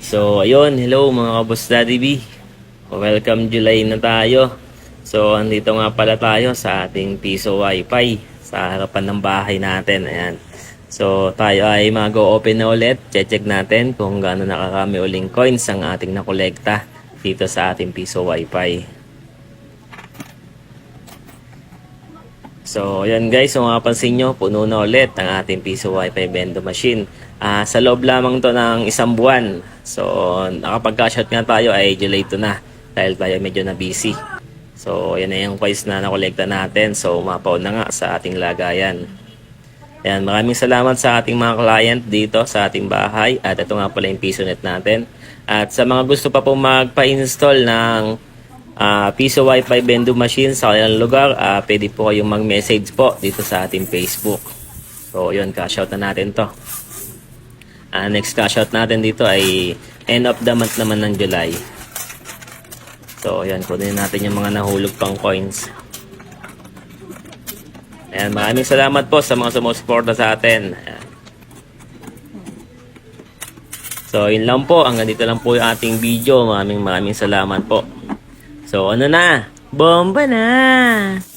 So, ayun, hello mga kabos Daddy B. Welcome July na tayo. So, andito nga pala tayo sa ating piso wifi sa harapan ng bahay natin. Ayan. So, tayo ay mag-open na ulit. Check natin kung gaano nakakami uling coins ang ating nakolekta dito sa ating piso wifi. So, yan guys, kung mapapansin nyo, puno na ulit ang ating piso wifi vendo machine. Ah, sa loob lamang to ng isang buwan. So, nakapag-cash out nga tayo ay July 2 na dahil tayo medyo na busy. So, yan na yung coins na nakolekta natin. So, umapaw na nga sa ating lagayan. Yan, maraming salamat sa ating mga client dito sa ating bahay. At ito nga pala yung piso net natin. At sa mga gusto pa pong magpa-install ng ah, piso wifi vending machine sa kanilang lugar, ah, pwede po kayong mag-message po dito sa ating Facebook. So, yun, cash out na natin to. Ah, next cash out natin dito ay end of the month naman ng July. So, yan, kunin natin yung mga nahulog pang coins. Ayan, maraming salamat po sa mga sumusuporta sa atin. So, yun lang po. Hanggang dito lang po yung ating video. Maraming maraming salamat po. So, ano na? Bomba na!